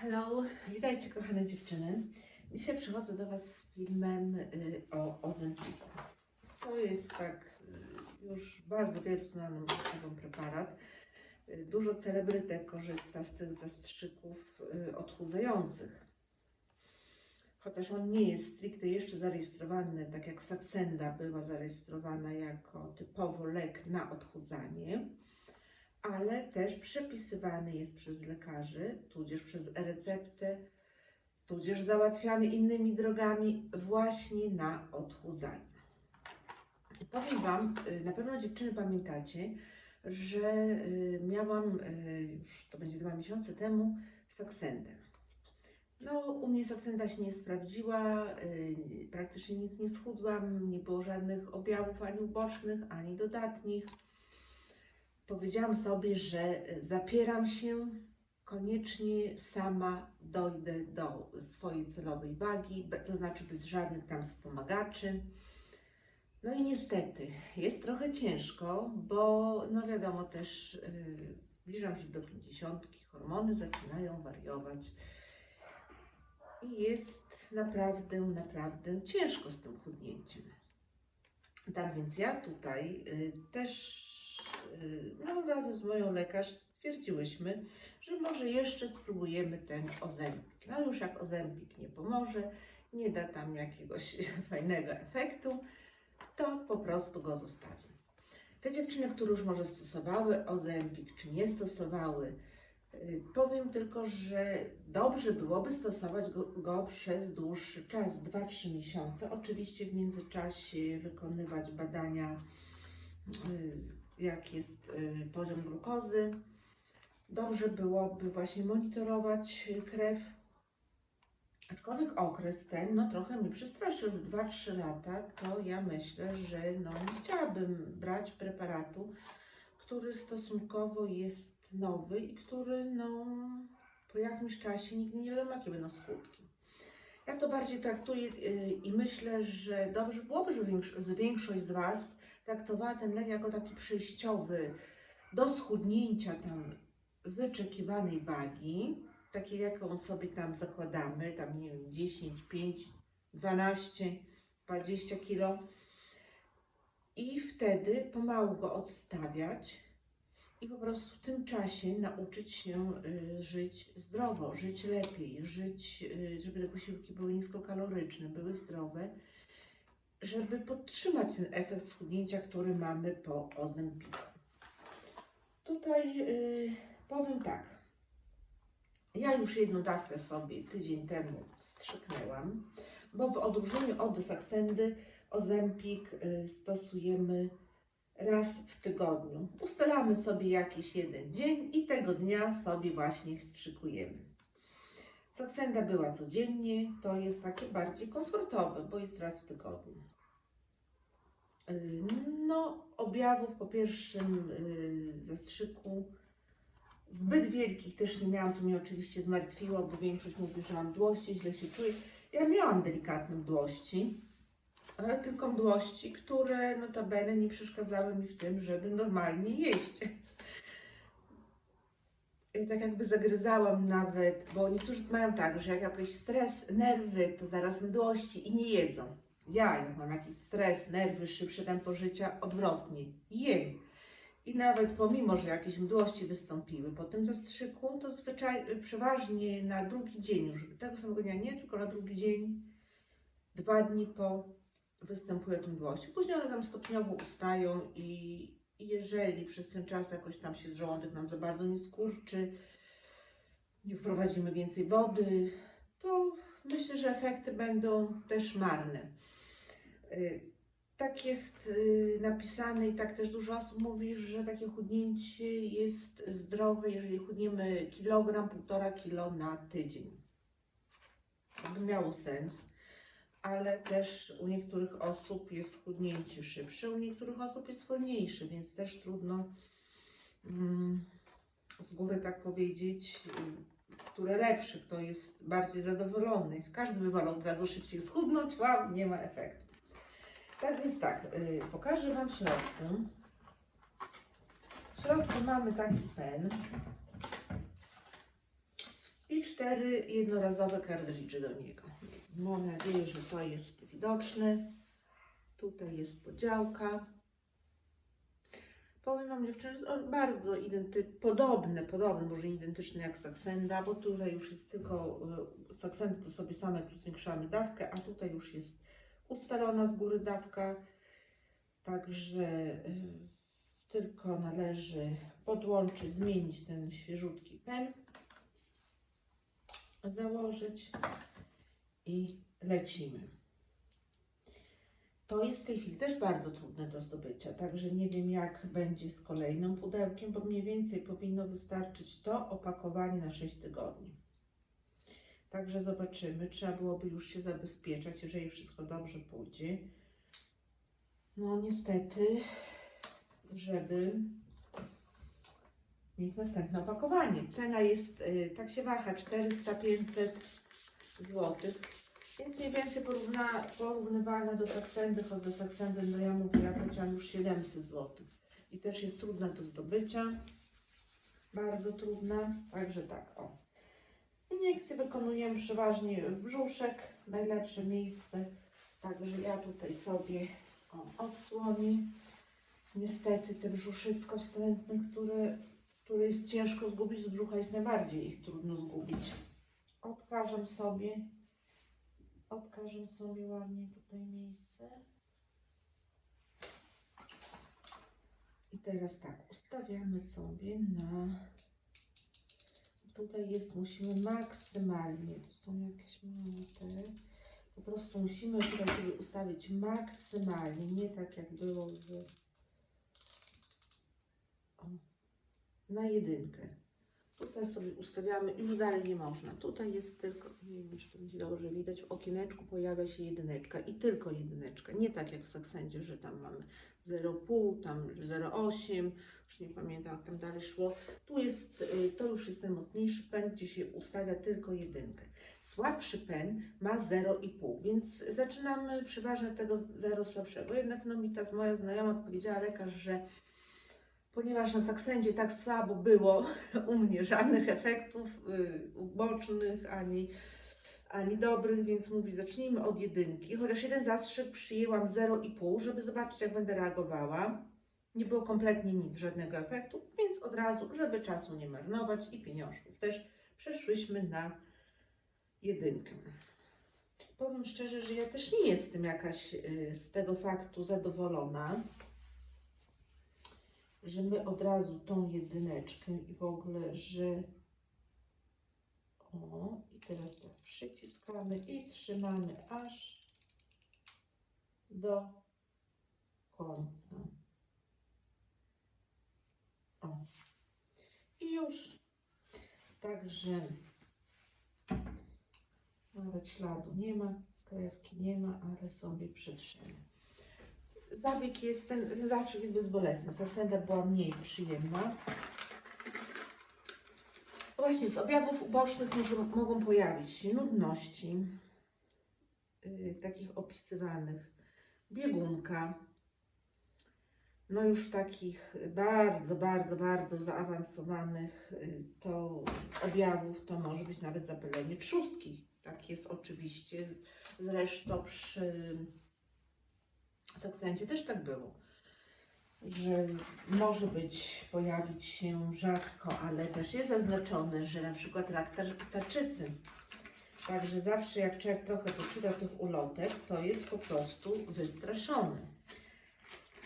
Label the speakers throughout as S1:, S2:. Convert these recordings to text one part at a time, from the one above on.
S1: Hello, witajcie kochane dziewczyny. Dzisiaj przychodzę do Was z filmem y, o Ozempiku. To jest tak y, już bardzo wielu znanym osobom preparat. Y, Dużo celebrytek korzysta z tych zastrzyków y, odchudzających. Chociaż on nie jest stricte jeszcze zarejestrowany, tak jak Saxenda była zarejestrowana jako typowo lek na odchudzanie ale też przepisywany jest przez lekarzy, tudzież przez e-receptę, tudzież załatwiany innymi drogami właśnie na odchudzanie. Powiem Wam, y, na pewno dziewczyny pamiętacie, że y, miałam, y, już to będzie dwa miesiące temu, saksendę. No, u mnie saksenda się nie sprawdziła, y, praktycznie nic nie schudłam, nie było żadnych objawów ani ubocznych, ani dodatnich powiedziałam sobie, że zapieram się, koniecznie sama dojdę do swojej celowej wagi, to znaczy bez żadnych tam wspomagaczy. No i niestety jest trochę ciężko, bo no wiadomo też y, zbliżam się do 50, hormony zaczynają wariować. I jest naprawdę, naprawdę ciężko z tym chudnięciem. Tak więc ja tutaj y, też no, razem z moją lekarz stwierdziłyśmy, że może jeszcze spróbujemy ten ozempik. No już jak ozempik nie pomoże, nie da tam jakiegoś fajnego efektu, to po prostu go zostawię. Te dziewczyny, które już może stosowały ozempik, czy nie stosowały, y, powiem tylko, że dobrze byłoby stosować go, go przez dłuższy czas, 2-3 miesiące. Oczywiście w międzyczasie wykonywać badania y, jak jest y, poziom glukozy. Dobrze byłoby właśnie monitorować y, krew. Aczkolwiek okres ten, no trochę mnie przestraszył, że 2-3 lata, to ja myślę, że no nie chciałabym brać preparatu, który stosunkowo jest nowy i który no po jakimś czasie nigdy nie wiadomo jakie będą skutki. Ja to bardziej traktuję y, i myślę, że dobrze byłoby, żeby większo- że większość z Was traktowała ten lek jako taki przejściowy do schudnięcia tam wyczekiwanej wagi, takiej jaką sobie tam zakładamy, tam nie wiem, 10, 5, 12, 20 kilo. I wtedy pomału go odstawiać i po prostu w tym czasie nauczyć się y, żyć zdrowo, żyć lepiej, żyć, y, żeby te posiłki były niskokaloryczne, były zdrowe żeby podtrzymać ten efekt schudnięcia, który mamy po Ozempiku. Tutaj y, powiem tak. Ja już jedną dawkę sobie tydzień temu wstrzyknęłam, bo w odróżnieniu od Saxendy Ozempik y, stosujemy raz w tygodniu. Ustalamy sobie jakiś jeden dzień i tego dnia sobie właśnie wstrzykujemy. Saksenda była codziennie, to jest takie bardziej komfortowe, bo jest raz w tygodniu. Yy, No, objawów po pierwszym yy, zastrzyku zbyt wielkich też nie miałam, co mnie oczywiście zmartwiło, bo większość mówi, że mam mdłości, źle się czuję. Ja miałam delikatne mdłości, ale tylko mdłości, które notabene nie przeszkadzały mi w tym, żeby normalnie jeść. Tak jakby zagryzałam nawet, bo niektórzy mają tak, że jak jakiś stres, nerwy, to zaraz mdłości i nie jedzą. Ja, jak mam jakiś stres, nerwy, szybsze tempo życia, odwrotnie, jem. I nawet pomimo, że jakieś mdłości wystąpiły po tym zastrzyku, to zwyczaj, przeważnie na drugi dzień już, tego samego dnia nie, tylko na drugi dzień, dwa dni po występują te mdłości. Później one tam stopniowo ustają i, i jeżeli przez ten czas jakoś tam się żołądek nam za bardzo nie skurczy, nie wprowadzimy więcej wody, to myślę, że efekty będą też marne. Y, Tak jest y, napisane i tak też dużo osób mówi, że takie chudnięcie jest zdrowe, jeżeli chudniemy kilogram, półtora kilo na tydzień. To by miało sens, ale też u niektórych osób jest chudnięcie szybsze, u niektórych osób jest wolniejsze, więc też trudno mm, z góry tak powiedzieć, które lepszy, kto jest bardziej zadowolony. Każdy by wolał od razu szybciej schudnąć, wow, nie ma efektu. Tak więc tak, y, pokażę Wam środku. W środku mamy taki pen i cztery jednorazowe kartridże do niego. Mam nadzieję, że to jest widoczne. Tutaj jest podziałka. Powiem Wam dziewczyny, że on bardzo identy- podobne, podobne, może nie identyczne jak Saksenda, bo tutaj już jest tylko, y, Saksendy to sobie same tu zwiększamy dawkę, a tutaj już jest ustalona z góry dawka, także y, tylko należy podłączyć, zmienić ten świeżutki pen, założyć i lecimy. To jest w tej chwili też bardzo trudne do zdobycia, także nie wiem jak będzie z kolejnym pudełkiem, bo mniej więcej powinno wystarczyć to opakowanie na 6 tygodni. Także zobaczymy, trzeba byłoby już się zabezpieczać, jeżeli wszystko dobrze pójdzie. No niestety, żeby mieć następne opakowanie. Cena jest, y, tak się waha, 400-500 zł. Więc mniej więcej porówna, porównywalna do Saksendy, choć za Saksendem no ja mówię, ja płaciłam już 700 zł. I też jest trudna do zdobycia. Bardzo trudna, także tak, o. Iniekcje wykonujemy przeważnie w brzuszek, najlepsze miejsce. Także ja tutaj sobie o, odsłonię. Niestety te brzuszysko wstrętne, które, które jest ciężko zgubić z brzucha, jest najbardziej ich trudno zgubić. Odkażę sobie. Odkażę sobie ładnie tutaj miejsce. I teraz tak, ustawiamy sobie na... Tutaj jest, musimy maksymalnie, to są jakieś małe. Po prostu musimy tutaj sobie ustawić maksymalnie, nie tak jak było w... O, na jedynkę. Tutaj sobie ustawiamy, już dalej nie można. Tutaj jest tylko, nie wiem, czy to będzie dobrze widać, w okieneczku pojawia się jedyneczka i tylko jedyneczka. Nie tak jak w Saksendzie, że tam mamy 0,5, tam 0,8, już nie pamiętam jak tam dalej szło. Tu jest, y, to już jest mocniejszy pen, gdzie się ustawia tylko jedynkę. Słabszy pen ma 0,5, więc zaczynamy przeważnie tego 0 słabszego. Jednak no mi ta moja znajoma powiedziała lekarz, że ponieważ na Saksendzie tak słabo było u mnie, żadnych efektów y, ubocznych ani, ani dobrych, więc mówi, zacznijmy od jedynki. Chociaż jeden zastrzyk przyjęłam 0,5, żeby zobaczyć, jak będę reagowała. Nie było kompletnie nic, żadnego efektu, więc od razu, żeby czasu nie marnować i pieniążków też, przeszłyśmy na jedynkę. Powiem szczerze, że ja też nie jestem jakaś y, z tego faktu zadowolona że my od razu tą jedyneczkę i w ogóle, że o i teraz tak przyciskamy i trzymamy aż do końca. O. I już. Także nawet śladu nie ma, krewki nie ma, ale sobie przetrzemy. Zabieg jest, ten, ten zastrzyk jest bezbolesny. Saksenda była mniej przyjemna. Właśnie z objawów ubocznych może, mogą pojawić się nudności, yy, takich opisywanych, biegunka, no już takich bardzo, bardzo, bardzo zaawansowanych yy, to objawów to może być nawet zapalenie trzustki. Tak jest oczywiście. Zresztą przy w Akcencie też tak było, że może być, pojawić się rzadko, ale też jest zaznaczone, że na przykład rak tar- tarczycy. Także zawsze jak człowiek trochę poczyta tych ulotek, to jest po prostu wystraszony.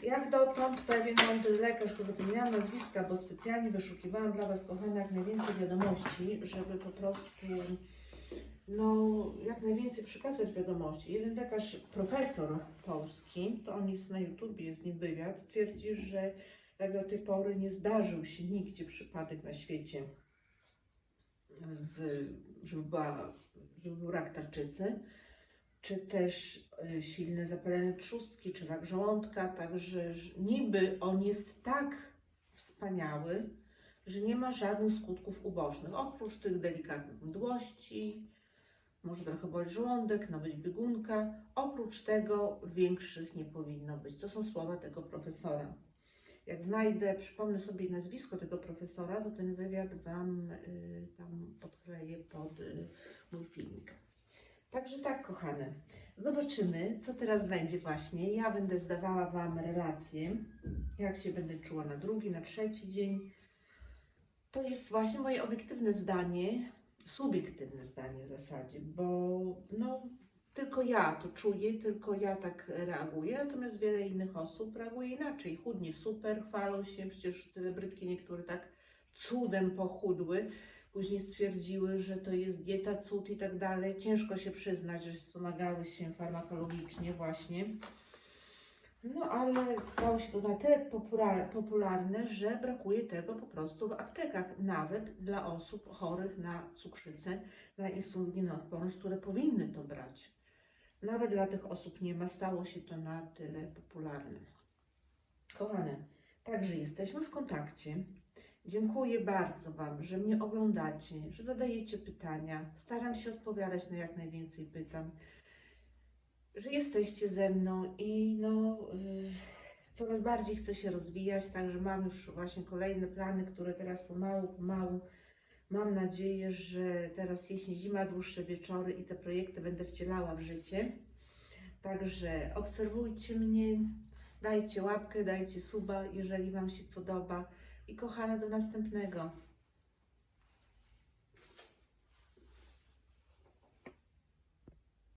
S1: Jak dotąd pewien mądry lekarz, go zapomniałam nazwiska, bo specjalnie wyszukiwałam dla Was, kochane, jak najwięcej wiadomości, żeby po prostu no, jak najwięcej przekazać wiadomości. Jeden lekarz, profesor polski, to on jest na YouTubie, jest z nim wywiad, twierdzi, że jak do tej pory nie zdarzył się nigdzie przypadek na świecie, z, żeby, była, żeby był rak tarczycy, czy też e, silne zapalenie trzustki, czy rak żołądka, także że niby on jest tak wspaniały, że nie ma żadnych skutków ubocznych, oprócz tych delikatnych mdłości, może trochę boleć żołądek, no być biegunka. Oprócz tego większych nie powinno być. To są słowa tego profesora. jak znajdę, przypomnę sobie nazwisko tego profesora, to ten wywiad Wam y, tam podkleję pod y, mój filmik. Także tak, kochane. Zobaczymy, co teraz będzie właśnie. Ja będę zdawała Wam relacje, jak się będę czuła na drugi, na trzeci dzień. To jest właśnie moje obiektywne zdanie, subiektywne zdanie w zasadzie, bo no, tylko ja to czuję, tylko ja tak reaguję, natomiast wiele innych osób reaguje inaczej. Chudnie super, chwalą się, przecież celebrytki niektóre tak cudem pochudły, później stwierdziły, że to jest dieta, cud i tak dalej. Ciężko się przyznać, że wspomagały się farmakologicznie właśnie. No ale stało się to na tyle popular- popularne, że brakuje tego po prostu w aptekach, nawet dla osób chorych na cukrzycę, na insulinoodporność, które powinny to brać. Nawet dla tych osób nie ma, stało się to na tyle popularne. Kochane, także jesteśmy w kontakcie. Dziękuję bardzo Wam, że mnie oglądacie, że zadajecie pytania. Staram się odpowiadać na jak najwięcej pytań, że jesteście ze mną i no, y, coraz bardziej chcę się rozwijać, także mam już właśnie kolejne plany, które teraz pomału, pomału mam nadzieję, że teraz jesień, zima, dłuższe wieczory i te projekty będę wcielała w życie. Także obserwujcie mnie, dajcie łapkę, dajcie suba, jeżeli Wam się podoba. I kochane, do następnego.